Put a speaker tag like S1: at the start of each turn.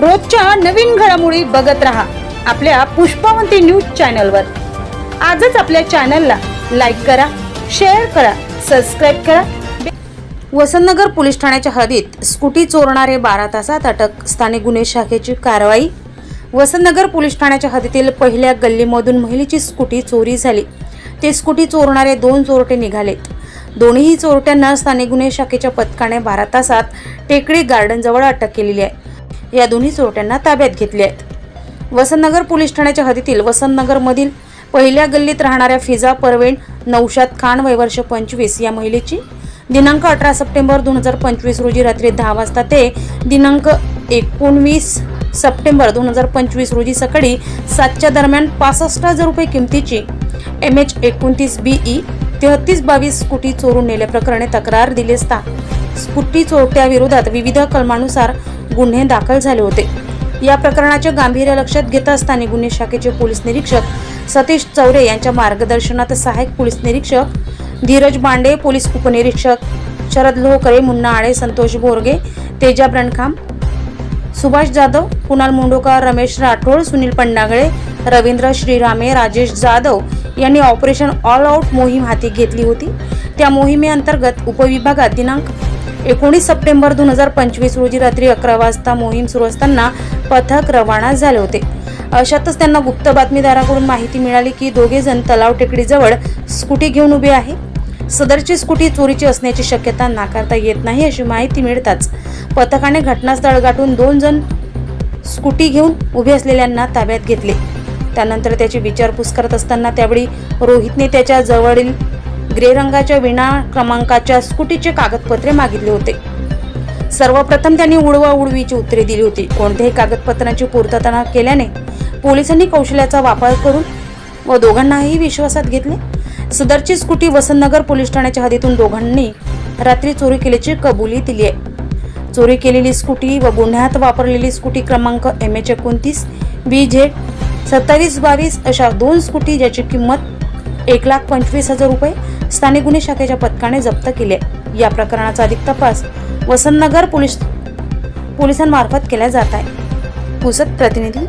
S1: रोजच्या नवीन घडामोडी बघत रहा आपल्या पुष्पावंती न्यूज चॅनलवर. आजच आपल्या चॅनलला लाईक करा शेअर करा सबस्क्राईब करा. वसंतनगर पोलीस ठाण्याच्या हद्दीत स्कूटी चोरणारे बारा तासात अटक स्थानिक गुन्हे शाखेची कारवाई. वसंतनगर पोलीस ठाण्याच्या हद्दीतील पहिल्या गल्लीमधून महिलेची स्कूटी चोरी झाली. ते स्कूटी चोरणारे दोन चोरटे निघालेत. दोन्हीही चोरट्यांना स्थानिक गुन्हे शाखेच्या पथकाने बारा तासात टेकडी गार्डनजवळ अटक केलेली आहे. या दोन्ही चोरट्यांना ताब्यात घेतले आहेत. वसंतनगर पोलीस ठाण्याच्या हद्दीतील वसंतनगरमधील पहिल्या गल्लीत राहणाऱ्या फिजा परवेण नौशाद खान वय वर्ष पंचवीस या महिलेची दिनांक अठरा सप्टेंबर दोन हजार पंचवीस रोजी रात्री दहा वाजता ते दिनांक एकोणवीस सप्टेंबर दोन हजार पंचवीस रोजी सकाळी सातच्या दरम्यान पासष्ट हजार रुपये किमतीची एम एच एकोणतीस बी ई तेहतीस बावीस स्कूटी चोरून नेल्याप्रकरणी तक्रार दिली असता स्कूटी चोरट्याविरोधात विविध कलमानुसार गुन्हे दाखल झाले होते. या प्रकरणाचे गांभीर्य लक्षात घेता स्थानिक गुन्हे शाखेचे पोलीस निरीक्षक सतीश चौरे यांच्या मार्गदर्शनात सहाय्यक पोलीस निरीक्षक धीरज बांडे पोलीस उपनिरीक्षक शरद लोहकरे मुन्ना आळे संतोष बोरगे तेजा ब्रणखाम सुभाष जाधव कुणाल मुंडोकर रमेश राठोड सुनील पंडागळे रवींद्र श्रीरामे राजेश जाधव यांनी ऑपरेशन ऑल आउट मोहीम हाती घेतली होती. त्या मोहिमेअंतर्गत उपविभागात दिनांक एकोणीस सप्टेंबर दोन हजार पंचवीस रोजी रात्री अकरा वाजता मोहीम सुरू असताना पथक रवाना झाले होते. अशातच त्यांना गुप्त बातमीदाराकडून माहिती मिळाली की दोघे जण तलाव टेकडीजवळ स्कूटी घेऊन उभे आहे. सदरची स्कूटी चोरीची असण्याची शक्यता नाकारता येत नाही अशी माहिती मिळताच पथकाने घटनास्थळ गाठून दोन जण स्कूटी घेऊन उभे असलेल्यांना ताब्यात घेतले. त्यानंतर त्याची विचारपूस करत असताना त्यावेळी रोहितने त्याच्या जवळील ग्रे रंगाच्या विना क्रमांकाच्या स्कूटीचे कागदपत्रे मागितले होते. सर्वप्रथम त्यांनी उडवा उडवीची उत्तरे दिली होती. कोणत्याही कागदपत्रांची पूर्तता न केल्याने पोलिसांनी कौशल्याचा वापर करून व दोघांनाही विश्वासात घेतले. सदरची स्कूटी वसंतनगर पोलीस ठाण्याच्या हद्दीतून दोघांनी रात्री चोरी केल्याची कबुली दिली आहे. चोरी केलेली स्कूटी व गुन्ह्यात वापरलेली स्कूटी क्रमांक एम एच एकोणतीस बी झेड सत्तावीस बावीस अशा दोन स्कूटी ज्याची किंमत एक लाख पंचवीस हजार रुपये स्थानिक गुन्हे शाखेच्या पथकाने जप्त केले. या प्रकरणाचा अधिक तपास वसंतनगर पोलीस पोलिसांमार्फत केला जात आहे. पुसत प्रतिनिधी